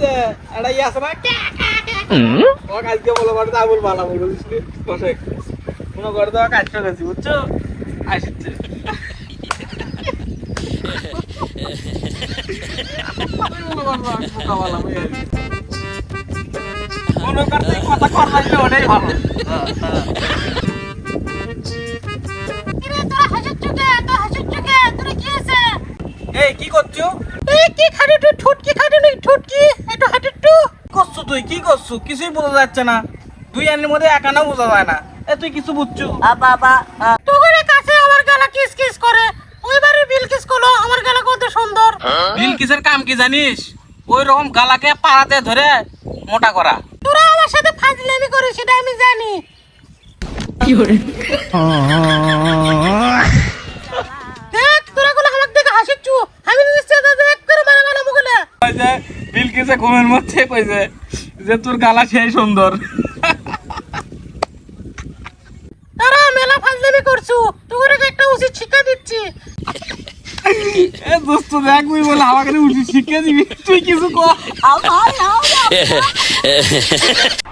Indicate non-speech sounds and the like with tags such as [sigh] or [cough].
যে একটা ইয়ে আছে না? ও কালকে বলে বাড়িতে আবুল বালা বলেছিলি বসে। মনে করে তো কাজ গেছি বুঝছ? আসছে। মনে করতে কথা ওটাই ভালো। এই কি করছ? কি খাটে তুই ঠুটকি খাটে নি ঠুটকি? একটু হাটে টু করছ তুই? কি করছ? কিছুই বোঝা যাচ্ছে না। মধ্যে একানা বোঝা যায় না। এ তুই কিছু বুঝছ? বাবা তোদের কাছে আমার গলা কিস কিস করে। বিল কিস করল আমার গলা কত সুন্দর। বিল কিসের কাম কি জানিস? ওই রকম গালাকে পাড়াতে ধরে মোটা করা। তোরা আমার সাথে ফাজলামি করিস সেটা আমি জানি। দেখ মুখলে বিলকিসে ঘুমের মধ্যে কইছে যে তোর গালা সেই সুন্দর। তারা মেলা ফাজলামি করছ। তোকে একটা উচিত শিক্ষা দিচ্ছি। এ দোস্ত দেখ মুই বলে আমাকে উঠি শিখে দিবি। তুই কিছু কর। হ্যালো [laughs]